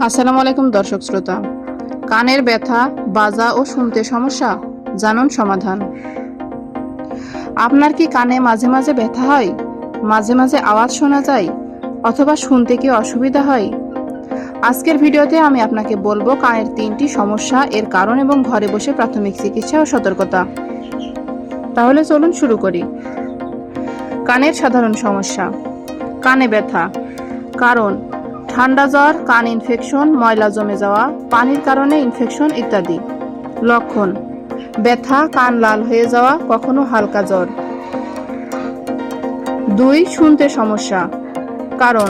আসসালামু আলাইকুম দর্শক শ্রোতা। কানের ব্যথা, বাজা ও শুনতে সমস্যা? জানুন সমাধান। আপনার কি কানে মাঝে মাঝে ব্যথা হয়? মাঝে মাঝে আওয়াজ শোনা যায়? অথবা শুনতে কি অসুবিধা হয়? আজকের ভিডিওতে আমি আপনাকে বলব কানের তিনটি সমস্যা, এর কারণ এবং ঘরে বসে প্রাথমিক চিকিৎসা ও সতর্কতা। তাহলে চলুন শুরু করি। কানের সাধারণ সমস্যা। কানে ব্যথা। কারণ ঠান্ডা জ্বর, কান ইনফেকশন ময়লা জমে যাওয়া, পানির কারণে ইনফেকশন ইত্যাদি। লক্ষণ, ব্যথা, কান লাল হয়ে যাওয়া, কখনো হালকা জ্বর। দুই, শুনতে সমস্যা। কারণ,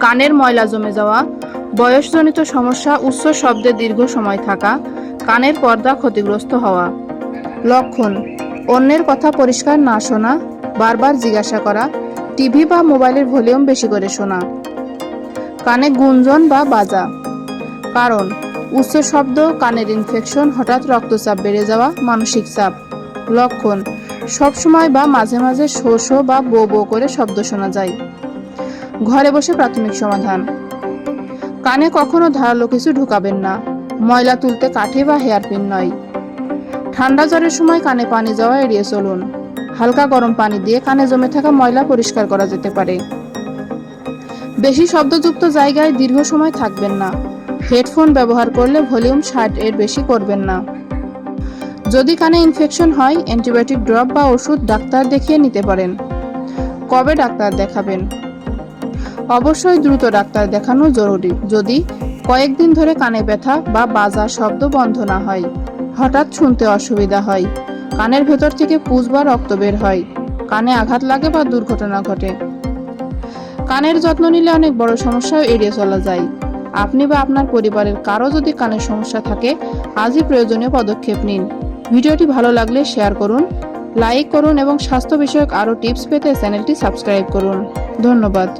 কানের ময়লা জমে যাওয়া, বয়সজনিত সমস্যা, উচ্চ শব্দে দীর্ঘ সময় থাকা, কানের পর্দা ক্ষতিগ্রস্ত হওয়া। লক্ষণ, অন্যের কথা পরিষ্কার না শোনা, বারবার জিজ্ঞাসা করা, টিভি বা মোবাইলের ভলিউম বেশি করে শোনা। কানে গুঞ্জন বা বাজা। কারণ, উচ্চ শব্দ, কানের ইনফেকশন হঠাৎ রক্তচাপ বেড়ে যাওয়া, মানসিক চাপ। লক্ষণ, সবসময় বা মাঝে মাঝে শো শো বা বো বো করে শব্দ শোনা যায়। ঘরে বসে প্রাথমিক সমাধান। কানে কখনো ধারালো কিছু ঢুকাবেন না। ময়লা তুলতে কাঠি বা হেয়ারপিন নয়। ঠান্ডা জ্বরের সময় কানে পানি যাওয়া এড়িয়ে চলুন। হালকা গরম পানি দিয়ে কানে জমে থাকা ময়লা পরিষ্কার করা যেতে পারে। বেশি শব্দযুক্ত জায়গায় দীর্ঘ সময় থাকবেন না। হেডফোন ব্যবহার করলে ভলিউম ষাট এর বেশি করবেন না। যদি কানে ইনফেকশন হয়, অ্যান্টিবায়োটিক ড্রপ বা ওষুধ ডাক্তার দেখিয়ে নিতে পারেন। কবে ডাক্তার দেখাবেন? অবশ্যই দ্রুত ডাক্তার দেখানো জরুরি, যদি কয়েকদিন ধরে কানে ব্যথা বা বাজার শব্দ বন্ধ না হয়। হঠাৎ শুনতে অসুবিধা হয়। কানের ভেতর থেকে পুজ বা রক্ত বের হয়। কানে আঘাত লাগে বা দুর্ঘটনা ঘটে। কানের যত্ন নিলে অনেক বড় সমস্যাও এড়িয়ে চলা যায়। আপনি বা আপনার পরিবারের কারও যদি কানের সমস্যা থাকে, আজই প্রয়োজনীয় পদক্ষেপ নিন। ভিডিওটি ভালো লাগলে শেয়ার করুন, লাইক করুন এবং স্বাস্থ্য বিষয়ক আরও টিপস পেতে চ্যানেলটি সাবস্ক্রাইব করুন। ধন্যবাদ।